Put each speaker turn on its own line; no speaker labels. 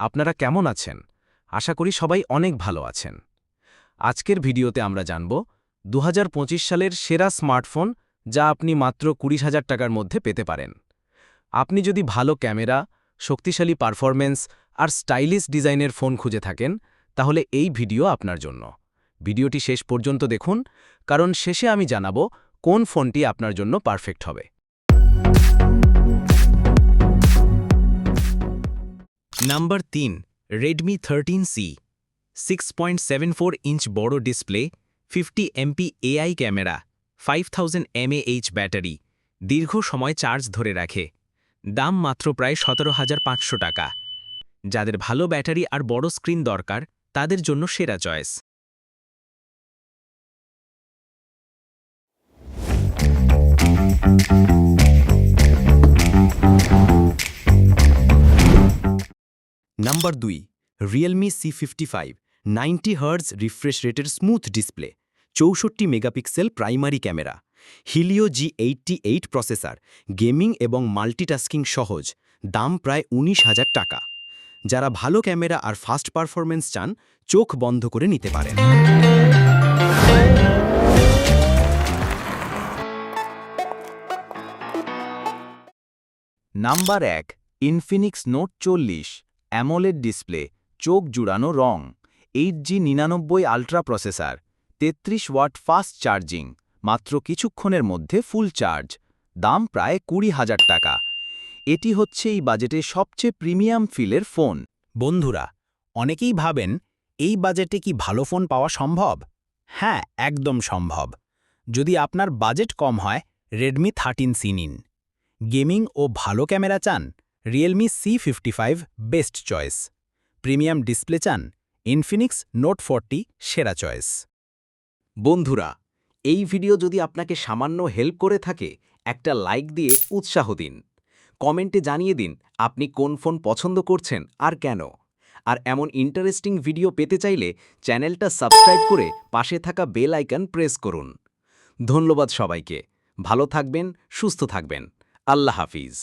আপনারা কেমন আছেন? আশা করি সবাই অনেক ভালো আছেন। আজকের ভিডিওতে আমরা জানব দু হাজার পঁচিশ সালের সেরা স্মার্টফোন যা আপনি মাত্র কুড়ি হাজার টাকার মধ্যে পেতে পারেন। আপনি যদি ভালো ক্যামেরা, শক্তিশালী পারফরম্যান্স আর স্টাইলিশ ডিজাইনের ফোন খুঁজে থাকেন, তাহলে এই ভিডিও আপনার জন্য। ভিডিওটি শেষ পর্যন্ত দেখুন, কারণ শেষে আমি জানাব কোন ফোনটি আপনার জন্য পারফেক্ট হবে। নাম্বার তিন Redmi thirteen C six point seven four inch বড় display fifty MP AI camera five thousand mAh battery দীর্ঘ সময় চার্জ ধরে রাখে। দাম মাত্র প্রায় সতেরো হাজার পাঁচশো টাকা। যাদের ভালো ব্যাটারি আর বড় স্ক্রিন দরকার, তাদের জন্য সেরা চয়েস
নাম্বার দুই Realme C fifty five ninety hertz refresh রেটের স্মুথ ডিসপ্লে চৌষট্টি megapixel primary camera Helio G eighty eight processor gaming এবং মাল্টিটাস্কিং সহজ, দাম প্রায় উনিশ হাজার টাকা। যারা ভালো ক্যামেরা আর ফাস্ট পারফরমেন্স চান, চোখ বন্ধ করে নিতে পারেন।
নাম্বার এক ইনফিনিক্স নোট চল্লিশ। অ্যামোলেড ডিসপ্লে, চোখ জুড়ানো রং, এইট জি নিরানব্বই আল্ট্রা প্রসেসর, তেত্রিশ ওয়াট ফাস্ট চার্জিং, মাত্র কিছুক্ষণের মধ্যে ফুল চার্জ, দাম প্রায় কুড়ি হাজার টাকা। এটি হচ্ছে এই বাজেটে সবচেয়ে প্রিমিয়াম ফিলের ফোন।
বন্ধুরা, অনেকেই ভাবেন, এই বাজেটে কি ভালো ফোন পাওয়া সম্ভব? হ্যাঁ একদম সম্ভব। যদি আপনার বাজেট কম হয় রেডমি থার্টিন সি নিন। গেমিং ও ভালো ক্যামেরা চান Realme C fifty five best choice premium display চান ইনফিনিক্স নোট ফোরটি সেরা চয়েস
বন্ধুরা, এই ভিডিও যদি আপনাকে সামান্য হেল্প করে থাকে, একটা লাইক দিয়ে উৎসাহ দিন। কমেন্টে জানিয়ে দিন আপনি কোন ফোন পছন্দ করছেন আর কেন। আর এমন ইন্টারেস্টিং ভিডিও পেতে চাইলে চ্যানেলটা সাবস্ক্রাইব করে পাশে থাকা বেল আইকন প্রেস করুন। ধন্যবাদ সবাইকে। ভালো থাকবেন, সুস্থ থাকবেন। আল্লাহ হাফিজ।